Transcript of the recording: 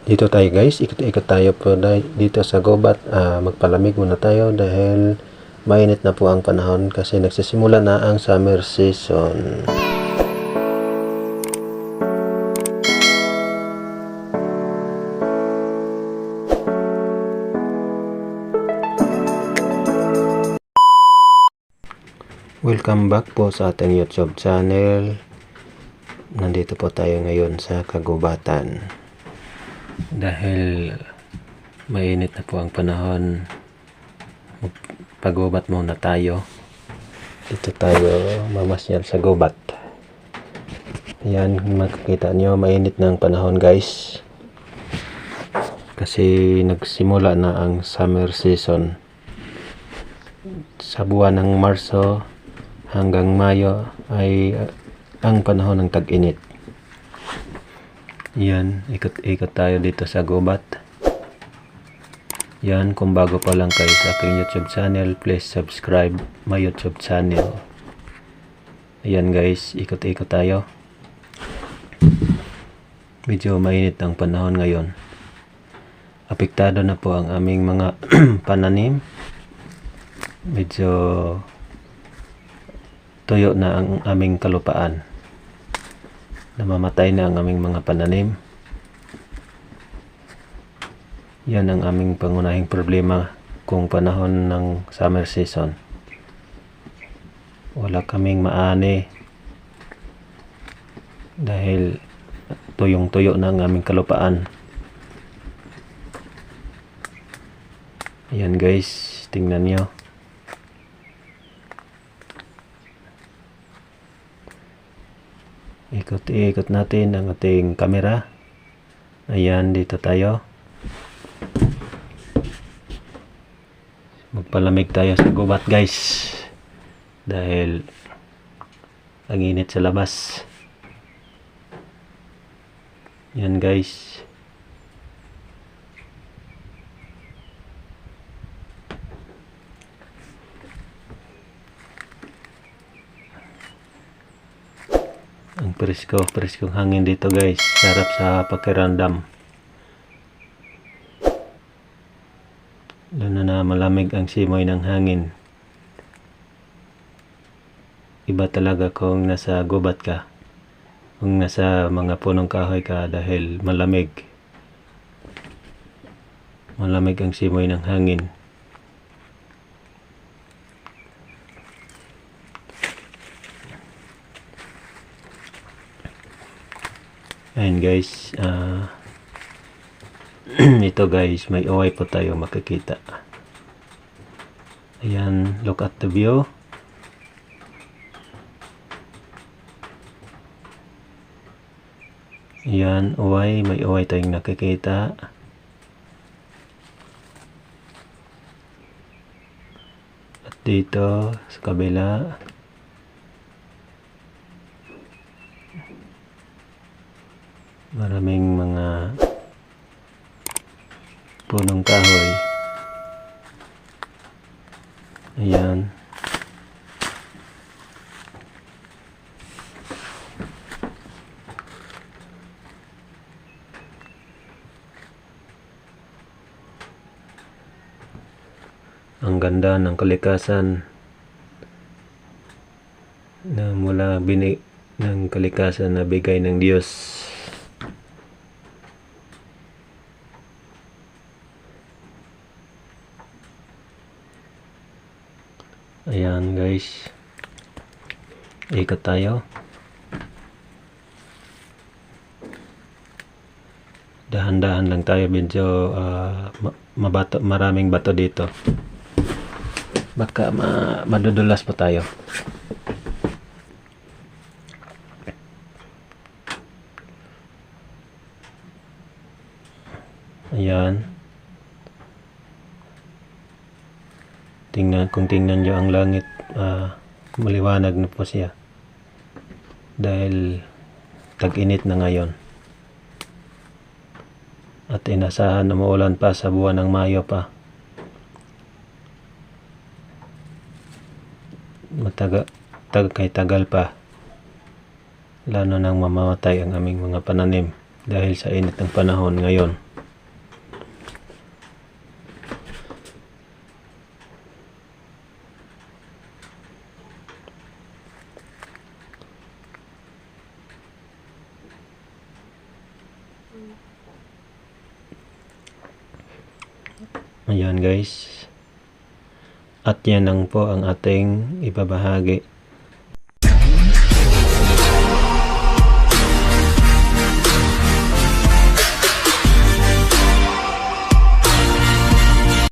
Dito tayo guys, ikot-ikot tayo po dito sa Gobat. Ah, magpalamig muna tayo dahil mainit na po ang panahon kasi nagsisimula na ang summer season. Welcome back po sa ating YouTube channel. Nandito po tayo ngayon sa Kagubatan. Dahil mainit na po ang panahon, paggubat muna tayo. Dito tayo mamasyal sa gubat. Ayan, makikita nyo, mainit na ang panahon guys. Kasi nagsimula na ang summer season. Sa buwan ng Marso hanggang Mayo ay uh, ang panahon ng tag-init. Yan, ikot-ikot tayo dito sa gubat. Yan, kung bago pa lang kayo sa aking YouTube channel, please subscribe my YouTube channel. Ayan guys, ikot-ikot tayo. Medyo mainit ang panahon ngayon. Apektado na po ang aming mga pananim. Medyo tuyo na ang aming kalupaan. Namamatay na ang aming mga pananim. Yan ang aming pangunahing problema kung panahon ng summer season. Wala kaming maani dahil tuyong-tuyo na ang aming kalupaan. Ayan guys, tingnan nyo. Ikot-ikot natin ang ating camera. Ayan, dito tayo. Magpalamig tayo sa gubat guys. Dahil ang init sa labas. Yan guys. Ang presko, preskong hangin dito guys. Sarap sa pakiramdam. Lalo na malamig ang simoy ng hangin. Iba talaga kung nasa gubat ka. Kung nasa mga punong kahoy ka dahil malamig. Malamig ang simoy ng hangin. Ayan guys, ah ito guys, may OI po tayo makikita. Ayan, look at the view. Ayan, OI, may OI tayong nakikita. At dito, sa kabila, maraming mga punong kahoy. Ayan. Ang ganda ng kalikasan na mula bini ng kalikasan na bigay ng Diyos. Ayan guys. Ikot tayo. Dahan-dahan lang tayo medyo ma- mabato, maraming bato dito. Baka ma madudulas pa tayo. Ayan. Tingnan, kung tingnan nyo ang langit, ah, maliwanag na po siya. Dahil tag-init na ngayon. At inasahan na maulan pa sa buwan ng Mayo pa. Mataga, tag, kay tagal pa. Lalo nang mamamatay ang aming mga pananim dahil sa init ng panahon ngayon. Ayan guys. At yan lang po ang ating ibabahagi